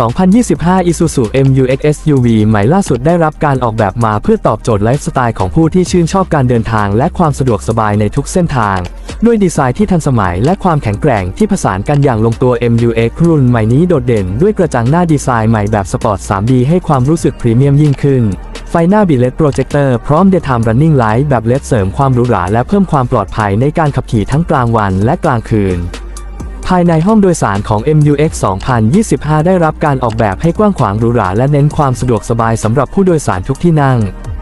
2025 Isuzu MU-X SUV ใหม่ล่าสุดได้รับการออกแบบมาเพื่อตอบโจทย์ไลฟ์สไตล์ของผู้ที่ชื่นชอบการเดินทางและความสะดวกสบายในทุกเส้นทาง ด้วยดีไซน์ที่ทันสมัยและความแข็งแกร่งที่ผสานกันอย่างลงตัว MU-X รุ่นใหม่นี้โดดเด่นด้วยกระจังหน้าดีไซน์ใหม่แบบสปอร์ต 3D ให้ความรู้สึกพรีเมียมยิ่งขึ้น ไฟหน้าบิเลตโปรเจคเตอร์พร้อม Daytime Running Light แบบเลดเสริมความหรูหราและเพิ่มความปลอดภัยในการขับขี่ทั้งกลางวันและกลางคืน ภายในห้องโดยสารของ MUX 2025 ได้รับการออกแบบให้กว้างขวางหรูหราและเน้นความสะดวกสบายสำหรับผู้โดยสารทุกที่นั่ง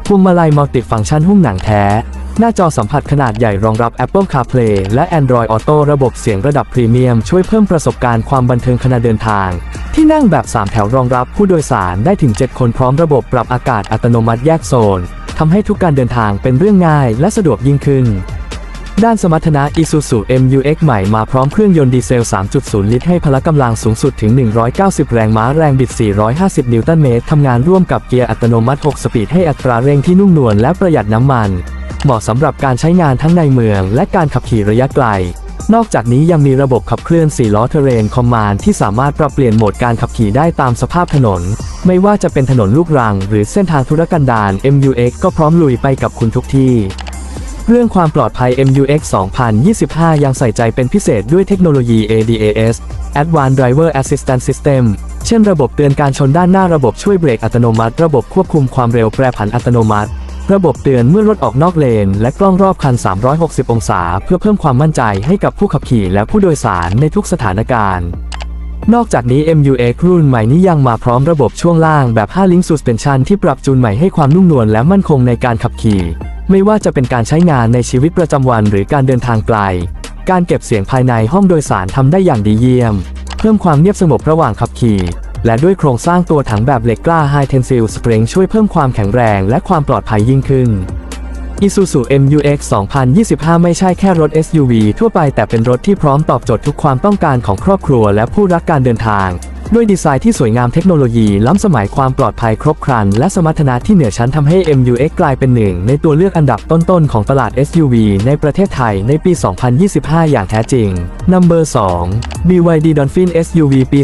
พวงมาลัยมัลติฟังก์ชันหุ้มหนังแท้ หน้าจอสัมผัสขนาดใหญ่รองรับ Apple CarPlay และ Android Auto ระบบเสียงระดับพรีเมียมช่วยเพิ่มประสบการณ์ความบันเทิงขณะเดินทาง ที่นั่งแบบ 3 แถวรองรับผู้โดยสารได้ถึง 7 คนพร้อมระบบปรับอากาศอัตโนมัติแยกโซนทำให้ทุกการเดินทางเป็นเรื่องง่ายและสะดวกยิ่งขึ้น ด้านสมรรถนะ Isuzu MU-X ใหม่มาพร้อมเครื่องยนต์ดีเซล 3.0 ลิตรให้พละกำลังสูงสุดถึง 190 แรงม้าแรงบิด 450 นิวตันเมตร ทำงานร่วมกับเกียร์อัตโนมัติ 6 สปีดให้อัตราเร่งที่นุ่มนวลและประหยัดน้ำมัน เหมาะสำหรับการใช้งานทั้งในเมืองและการขับขี่ระยะไกล นอกจากนี้ยังมีระบบขับเคลื่อน 4 ล้อเทเรนคอมมานที่สามารถปรับเปลี่ยนโหมดการขับขี่ได้ตามสภาพถนน ไม่ว่าจะเป็นถนนลูกรัง หรือเส้นทางธุรกันดาร MU-X ก็พร้อมลุยไปกับคุณทุกที่ เรื่องความปลอดภัย MUX 2025 ยังใส่ใจเป็นพิเศษด้วยเทคโนโลยี ADAS Advanced Driver Assistance System เช่นระบบเตือนการชนด้านหน้าระบบช่วยเบรกอัตโนมัติ ระบบควบคุมความเร็วแปรผันอัตโนมัติ ระบบเตือนเมื่อรถออกนอกเลน และกล้องรอบคัน 360 องศา เพื่อเพิ่มความมั่นใจให้กับผู้ขับขี่และผู้โดยสารในทุกสถานการณ์ นอกจากนี้ MUX รุ่นใหม่นี้ยังมาพร้อมระบบช่วงล่างแบบ5 Link Suspension ที่ปรับจูนใหม่ให้ความนุ่มนวลและมั่นคงในการขับขี่ ไม่ว่าจะเป็นการใช้งานในชีวิตประจำวันหรือการเดินทางไกล การเก็บเสียงภายในห้องโดยสารทำได้อย่างดีเยี่ยม เพิ่มความเงียบสงบระหว่างขับขี่ และด้วยโครงสร้างตัวถังแบบเหล็กกล้า High Tensile Spring ช่วยเพิ่มความแข็งแรงและความปลอดภัยยิ่งขึ้น Isuzu MU-X 2025 ไม่ใช่แค่รถ SUV ทั่วไปแต่เป็นรถที่พร้อมตอบโจทย์ทุกความต้องการของครอบครัวและผู้รักการเดินทาง ด้วยดีไซน์ที่สวยงามเทคโนโลยีล้ำสมัยความปลอดภัยครบครัน และสมรรถนะที่เหนือชั้นทำให้ MU-X กลายเป็นหนึ่ง ในตัวเลือกอันดับต้นๆ ของตลาด SUV ในประเทศไทยในปี 2025 อย่างแท้จริง Number 2 BYD Dolphin SUV ปี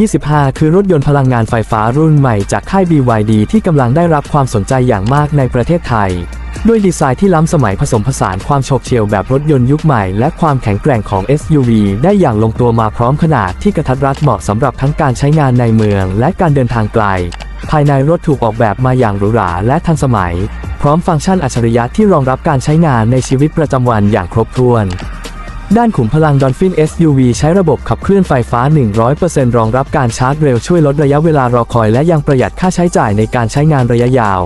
2025 คือรถยนต์พลังงานไฟฟ้ารุ่นใหม่จากค่าย BYD ที่กำลังได้รับความสนใจอย่างมากในประเทศไทย ด้วยดีไซน์ที่ล้ำสมัยผสมผสานความโฉบเฉี่ยวแบบรถยนต์ยุคใหม่ และความแข็งแกร่งของ SUV ได้อย่างลงตัวมาพร้อมขนาดที่กระทัดรัดเหมาะสำหรับทั้งการใช้งานในเมืองและการเดินทางไกล ภายในรถถูกออกแบบมาอย่างหรูหราและทันสมัย พร้อมฟังก์ชันอัจฉริยะที่รองรับการใช้งานในชีวิตประจำวันอย่างครบถ้วนด้านขุมพลัง Dolphin SUV ใช้ระบบขับเคลื่อนไฟฟ้า 100%รองรับการชาร์จเร็วช่วยลดระยะเวลารอคอยและยังประหยัดค่าใช้จ่ายในการใช้งานระยะยาว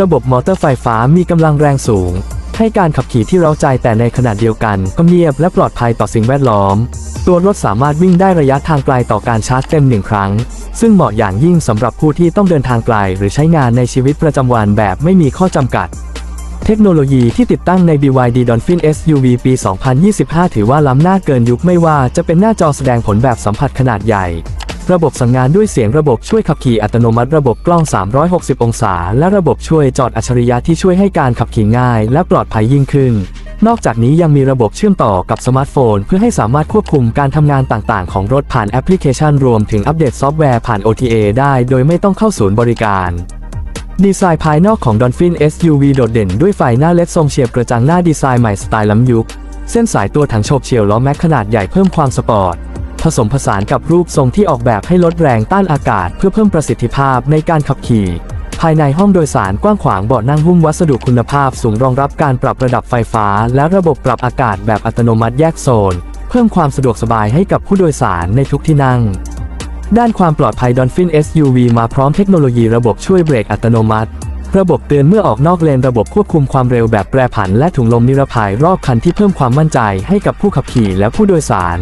ระบบมอเตอร์ไฟฟ้ามีกำลังแรงสูง ให้การขับขี่ที่เร้าใจแต่ในขณะเดียวกันก็เงียบและปลอดภัยต่อสิ่งแวดล้อม ตัวรถสามารถวิ่งได้ระยะทางไกลต่อการชาร์จเต็มหนึ่งครั้ง ซึ่งเหมาะอย่างยิ่งสำหรับผู้ที่ต้องเดินทางไกลหรือใช้งานในชีวิตประจำวันแบบไม่มีข้อจำกัดเทคโนโลยีที่ติดตั้งใน BYD Dolphin SUV ปี 2025 ถือว่าล้ำหน้าเกินยุคไม่ว่าจะเป็นหน้าจอแสดงผลแบบสัมผัสขนาดใหญ่ ระบบสั่งงานด้วยเสียงระบบช่วยขับขี่อัตโนมัติระบบกล้อง 360 องศา และระบบช่วยจอดอัจฉริยะที่ช่วยให้การขับขี่ง่าย และปลอดภัยยิ่งขึ้น นอกจากนี้ยังมีระบบเชื่อมต่อกับสมาร์ทโฟน เพื่อให้สามารถควบคุมการทำงานต่างๆ ของรถผ่านแอปพลิเคชันรวมถึงอัปเดตซอฟต์แวร์ผ่าน OTA ได้โดยไม่ต้องเข้าศูนย์บริการดีไซน์ภายนอกของ Dolphin SUV โดดเด่นด้วยไฟหน้าเล็ดทรงเฉียบกระจังหน้าดีไซน์ใหม่สไตล์ล้ำยุค เส้นสายตัวถังโฉบเฉียวล้อแม็กขนาดใหญ่เพิ่มความสปอร์ต ผสมผสานกับรูปทรงที่ออกแบบให้ลดแรงต้านอากาศ เพื่อเพิ่มประสิทธิภาพในการขับขี่ ภายในห้องโดยสารกว้างขวางเบาะนั่งหุ้มวัสดุคุณภาพสูงรองรับการปรับระดับไฟฟ้า และระบบปรับอากาศแบบอัตโนมัติแยกโซน เพิ่มความสะดวกสบายให้กับผู้โดยสารในทุกที่นั่ง ด้านความปลอดภัย Dolphin SUV มาพร้อมเทคโนโลยีระบบช่วยเบรกอัตโนมัติ ระบบเตือนเมื่อออกนอกเลนระบบควบคุมความเร็วแบบแปรผัน และถุงลมนิรภัยรอบคันที่เพิ่มความมั่นใจให้กับผู้ขับขี่และผู้โดยสาร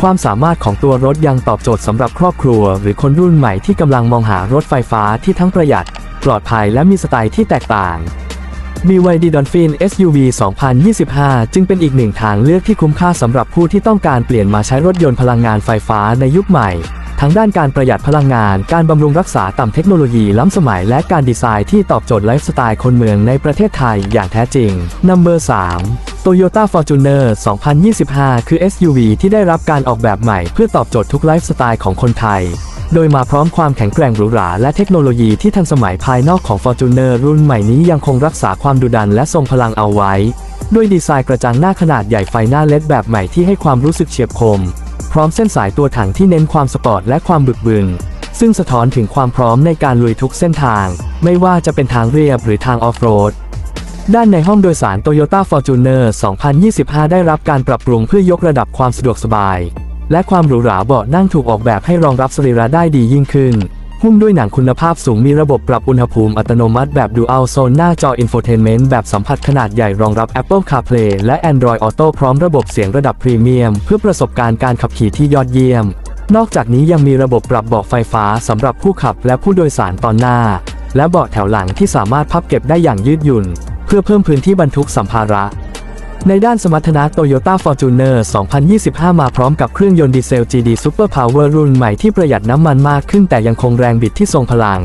ความสามารถของตัวรถยังตอบโจทย์สำหรับครอบครัว หรือคนรุ่นใหม่ที่กำลังมองหารถไฟฟ้าที่ทั้งประหยัด ปลอดภัยและมีสไตล์ที่แตกต่าง BYD Dolphin SUV 2025 จึงเป็นอีกหนึ่งทางเลือกที่คุ้มค่าสำหรับผู้ที่ต้องการเปลี่ยนมาใช้รถยนต์พลังงานไฟฟ้าในยุคใหม่ ทั้งด้านการประหยัดพลังงาน การบำรุงรักษาต่ำเทคโนโลยีล้ำสมัย และการดีไซน์ที่ตอบโจทย์ไลฟ์สไตล์คนเมืองในประเทศไทยอย่างแท้จริง Number 3 Toyota Fortuner 2025 คือ SUV ที่ได้รับการออกแบบใหม่เพื่อตอบโจทย์ทุกไลฟ์สไตล์ของคนไทย โดยมาพร้อมความแข็งแกร่งหรูหราและเทคโนโลยีที่ทันสมัยภายนอกของ Fortuner รุ่นใหม่นี้ยังคงรักษาความดุดันและทรงพลังเอาไว้ ด้วยดีไซน์กระจังหน้าขนาดใหญ่ไฟหน้าเลดแบบใหม่ที่ให้ความรู้สึกเฉียบคม พร้อมเส้นสายตัวถังที่เน้นความสปอร์ตและความบึกบึนซึ่งสะท้อนถึงความพร้อมในการลุยทุกเส้นทาง ไม่ว่าจะเป็นทางเรียบหรือทางออฟโรด ด้านในห้องโดยสาร Toyota Fortuner 2025 ได้รับการปรับปรุงเพื่อยกระดับความสะดวกสบาย และความหรูหราเบาะนั่งถูกออกแบบให้รองรับสรีระได้ดียิ่งขึ้น หุ้มด้วยหนังคุณภาพสูงมีระบบปรับอุณหภูมิอัตโนมัติแบบ Dual Zone หน้าจอ Infotainment แบบสัมผัสขนาดใหญ่รองรับ Apple CarPlay และ Android Auto พร้อมระบบเสียงระดับพรีเมียม เพื่อประสบการณ์การขับขี่ที่ยอดเยี่ยม นอกจากนี้ยังมีระบบปรับเบาะไฟฟ้าสำหรับผู้ขับและผู้โดยสารตอนหน้า และเบาะแถวหลังที่สามารถพับเก็บได้อย่างยืดหยุ่น เพื่อเพิ่มพื้นที่บรรทุกสัมภาระ ในด้านสมรรถนะ Toyota Fortuner 2025 มาพร้อมกับเครื่องยนต์ดีเซล GD Super Power รุ่นใหม่ที่ประหยัดน้ำมันมากขึ้นแต่ยังคงแรงบิดที่ทรงพลัง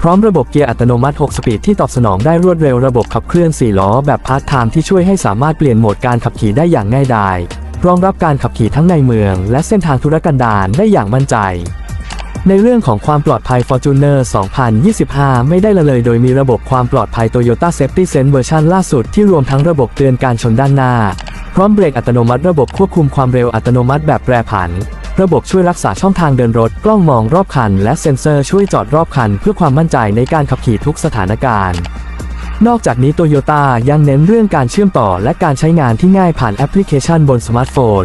พร้อมระบบเกียร์อัตโนมัติ 6 สปีดที่ตอบสนองได้รวดเร็วระบบขับเคลื่อน 4 ล้อ แบบพาร์ทไทม์ที่ช่วยให้สามารถเปลี่ยนโหมดการขับขี่ได้อย่างง่ายดาย รองรับการขับขี่ทั้งในเมือง และเส้นทางธุรกันดารได้อย่างมั่นใจ ในเรื่องของความปลอดภัย Fortuner 2025 ไม่ได้ละเลยโดยมีระบบความปลอดภัย Toyota Safety Sense เวอร์ชันล่าสุดที่รวมทั้งระบบเตือนการชนด้านหน้า พร้อมเบรกอัตโนมัติระบบควบคุมความเร็วอัตโนมัติแบบแปรผัน ระบบช่วยรักษาช่องทางเดินรถ กล้องมองรอบคัน และเซ็นเซอร์ช่วยจอดรอบคัน เพื่อความมั่นใจในการขับขี่ทุกสถานการณ์ นอกจากนี้โตโยต้ายังเน้นเรื่องการเชื่อมต่อและการใช้งานที่ง่ายผ่านแอปพลิเคชันบนสมาร์ทโฟน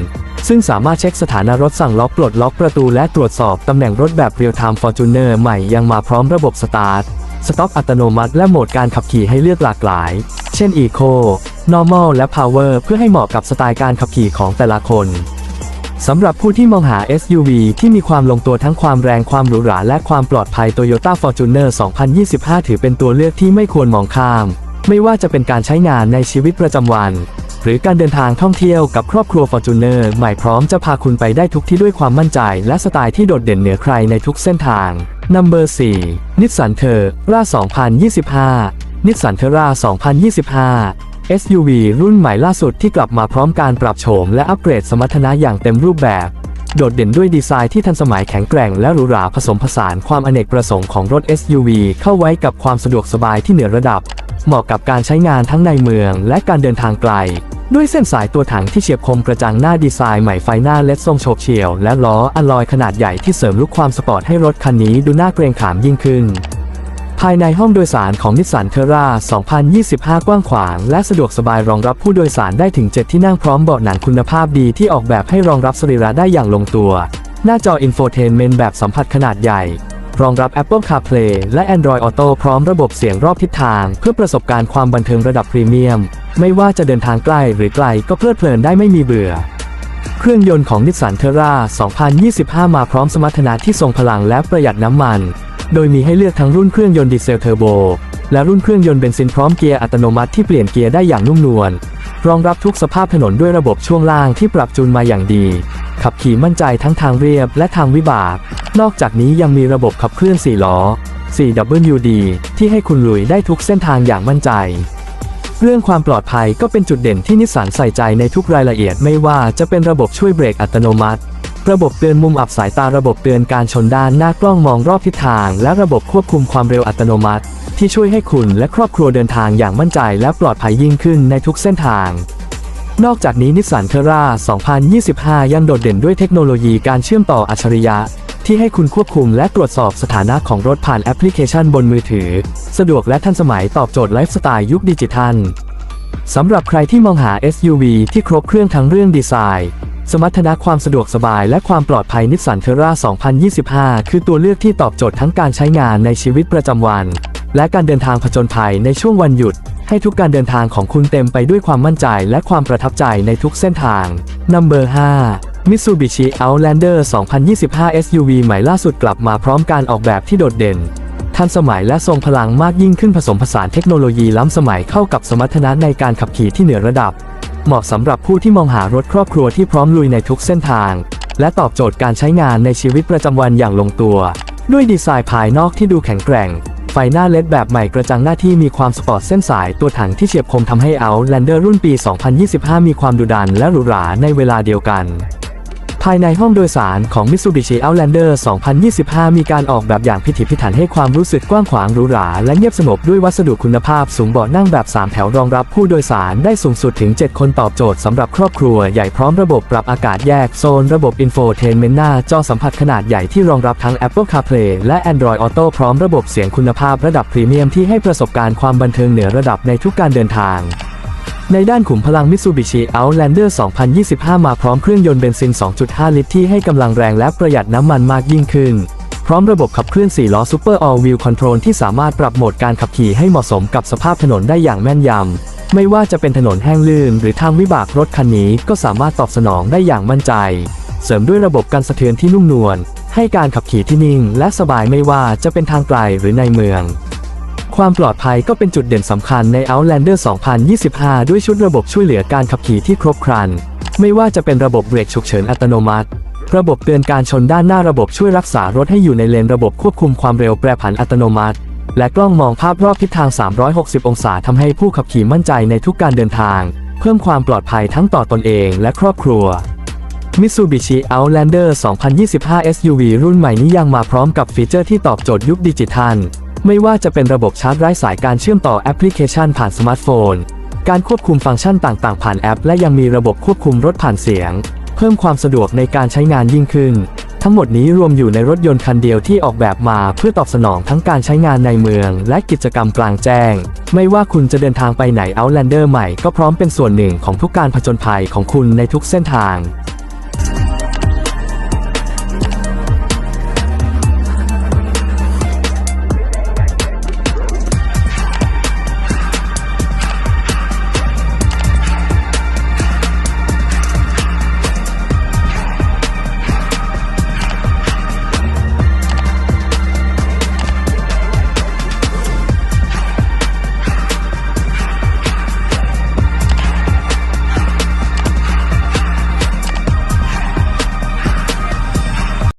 ซึ่งสามารถเช็คสถานะรถสั่งล็อกปลดล็อกประตูและตรวจสอบตำแหน่งรถแบบเรียลไทม์ฟอร์จูเนอร์ใหม่ยังมาพร้อมระบบสตาร์ทสต็อกอัตโนมัติและโหมดการขับขี่ให้เลือกหลากหลาย เช่น Eco Normal และ Power เพื่อให้เหมาะกับสไตล์การขับขี่ของแต่ละคนสำหรับผู้ที่มองหา SUV ที่มีความลงตัวทั้งความแรงความหรูหราและความปลอดภัย Toyota Fortuner 2025 ถือเป็นตัวเลือกที่ไม่ควรมองข้าม ไม่ว่าจะเป็นการใช้งานในชีวิตประจำวัน หรือการเดินทางท่องเที่ยวกับครอบครัว Fortuner ใหม่พร้อมจะพาคุณไปได้ทุกที่ด้วยความมั่นใจ และสไตล์ที่โดดเด่นเหนือใครในทุกเส้นทาง Number 4นิสสันเทอร์รา2025นิสสันเทอร่า2025 SUV รุ่นใหม่ล่าสุดที่กลับมาพร้อมการปรับโฉมและอัปเกรดสมรรถนะอย่างเต็มรูปแบบ โดดเด่นด้วยดีไซน์ที่ทันสมัยแข็งแกร่งและหรูหราผสมผสานความอเนกประสงค์ของรถ SUV เข้าไว้กับความสะดวกสบายที่เหนือระดับ เหมาะกับการใช้งานทั้งในเมืองและการเดินทางไกล ด้วยเส้นสายตัวถังที่เฉียบคมกระจังหน้าดีไซน์ใหม่ไฟหน้าเล็ดทรงโฉบเฉี่ยว และล้ออะลอยขนาดใหญ่ที่เสริมลุคความสปอร์ตให้รถคันนี้ดูน่าเกรงขามยิ่งขึ้น ภายในห้องโดยสารของนิสสันเทอร่า 2025 กว้างขวาง และสะดวกสบายรองรับผู้โดยสารได้ถึง 7 ที่นั่งพร้อมเบาะหนังคุณภาพดีที่ออกแบบให้รองรับสรีระได้อย่างลงตัว หน้าจอ Infotainment แบบสัมผัสขนาดใหญ่ รองรับ Apple CarPlay และ Android Auto พร้อมระบบเสียงรอบทิศทาง เพื่อประสบการณ์ความบันเทิงระดับพรีเมียม ไม่ว่าจะเดินทางใกล้หรือไกลก็เพลิดเพลินได้ไม่มีเบื่อ เครื่องยนต์ของนิสสันเทอร่า2025 มาพร้อมสมรรถนะที่ทรงพลังและประหยัดน้ำมัน โดยมีให้เลือกทั้งรุ่นเครื่องยนต์ดีเซลเทอร์โบและรุ่นเครื่องยนต์เบนซินพร้อมเกียร์อัตโนมัติที่เปลี่ยนเกียร์ได้อย่างนุ่มนวล รองรับทุกสภาพถนนด้วยระบบช่วงล่างที่ปรับจูนมาอย่างดี ขับขี่มั่นใจทั้งทางเรียบและทางวิบาก นอกจากนี้ยังมีระบบขับเคลื่อน 4 ล้อ 4WD ที่ให้คุณลุยได้ทุกเส้นทางอย่างมั่นใจ เรื่องความปลอดภัยก็เป็นจุดเด่นที่นิสสันใส่ใจในทุกรายละเอียดไม่ว่าจะเป็นระบบช่วยเบรกอัตโนมัติ ระบบเตือนมุมอับสายตาระบบเตือนการชนด้านหน้ากล้องมองรอบทิศทาง และระบบควบคุมความเร็วอัตโนมัติ ที่ช่วยให้คุณและครอบครัวเดินทางอย่างมั่นใจและปลอดภัยยิ่งขึ้นในทุกเส้นทาง นอกจากนี้นิสสันเทอร่า2025 ยังโดดเด่นด้วยเทคโนโลยีการเชื่อมต่ออัจฉริยะ ที่ให้คุณควบคุมและตรวจสอบสถานะของรถผ่านแอปพลิเคชันบนมือถือ สะดวกและทันสมัยตอบโจทย์ไลฟ์สไตล์ยุคดิจิทัลสำหรับใครที่มองหา SUV ที่ครบเครื่องทั้งเรื่องดีไซน์ สมรรถนะความสะดวกสบายและความปลอดภัยนิสสันเทอร่า 2025 คือตัวเลือกที่ตอบโจทย์ทั้งการใช้งานในชีวิตประจำวัน และการเดินทางผจญภัยในช่วงวันหยุด ให้ทุกการเดินทางของคุณเต็มไปด้วยความมั่นใจและความประทับใจในทุกเส้นทาง Number 5 Mitsubishi Outlander 2025 SUV ใหม่ล่าสุดกลับมาพร้อมการออกแบบที่โดดเด่น ทันสมัยและทรงพลังมากยิ่งขึ้นผสมผสานเทคโนโลยีล้ำสมัยเข้ากับสมรรถนะในการขับขี่ที่เหนือระดับ เหมาะสำหรับผู้ที่มองหารถครอบครัวที่พร้อมลุยในทุกเส้นทาง และตอบโจทย์การใช้งานในชีวิตประจำวันอย่างลงตัว ด้วยดีไซน์ภายนอกที่ดูแข็งแกร่ง ไฟหน้าเลดแบบใหม่กระจังหน้าที่มีความสปอร์ตเส้นสายตัวถังที่เฉียบคมทำให้ Outlander รุ่นปี 2025 มีความดุดันและหรูหราในเวลาเดียวกัน ภายในห้องโดยสารของ Mitsubishi Outlander 2025 มีการออกแบบอย่างพิถีพิถันให้ความรู้สึกกว้างขวางหรูหราและเงียบสงบด้วยวัสดุคุณภาพสูงเบาะนั่งแบบ 3 แถวรองรับผู้โดยสารได้สูงสุดถึง 7 คนตอบโจทย์สำหรับครอบครัวใหญ่พร้อมระบบปรับอากาศแยกโซน ระบบ Infotainment หน้าจอสัมผัสขนาดใหญ่ที่รองรับทั้ง Apple CarPlay และ Android Auto พร้อมระบบเสียงคุณภาพระดับพรีเมียมที่ให้ประสบการณ์ความบันเทิงเหนือระดับในทุกการเดินทาง ในด้านขุมพลัง Mitsubishi Outlander 2025 มาพร้อมเครื่องยนต์เบนซิน 2.5 ลิตรที่ให้กำลังแรงและประหยัดน้ำมันมากยิ่งขึ้น พร้อมระบบขับเคลื่อน 4 ล้อ Super All Wheel Control ที่สามารถปรับโหมดการขับขี่ให้เหมาะสมกับสภาพถนนได้อย่างแม่นยำ ไม่ว่าจะเป็นถนนแห้งลื่น หรือทางวิบากรถคันนี้ก็สามารถตอบสนองได้อย่างมั่นใจ เสริมด้วยระบบการสะเทือนที่นุ่มนวลให้การขับขี่ที่นิ่ง และสบายไม่ว่าจะเป็นทางไกลหรือในเมือง ความปลอดภัยก็เป็นจุดเด่นสำคัญใน Outlander 2025 ด้วยชุดระบบช่วยเหลือการขับขี่ที่ครบครัน ไม่ว่าจะเป็นระบบเบรกฉุกเฉินอัตโนมัติ ระบบเตือนการชนด้านหน้าระบบช่วยรักษารถให้อยู่ในเลนระบบควบคุมความเร็วแปรผันอัตโนมัติ และกล้องมองภาพรอบทิศทาง 360 องศาทำให้ผู้ขับขี่มั่นใจในทุกการเดินทาง เพิ่มความปลอดภัยทั้งต่อตนเองและครอบครัว Mitsubishi Outlander 2025 SUV รุ่นใหม่นี้ยังมาพร้อมกับฟีเจอร์ที่ตอบโจทย์ยุคดิจิทัล ไม่ว่าจะเป็นระบบชาร์จไร้สายการเชื่อมต่อแอปพลิเคชันผ่านสมาร์ทโฟน การควบคุมฟังก์ชันต่างๆ ผ่านแอป และยังมีระบบควบคุมรถผ่านเสียง เพิ่มความสะดวกในการใช้งานยิ่งขึ้น ทั้งหมดนี้รวมอยู่ในรถยนต์คันเดียวที่ออกแบบมาเพื่อตอบสนองทั้งการใช้งานในเมือง และกิจกรรมกลางแจ้ง ไม่ว่าคุณจะเดินทางไปไหน Outlander ใหม่ก็พร้อมเป็นส่วนหนึ่งของทุกการผจญภัยของคุณในทุกเส้นทาง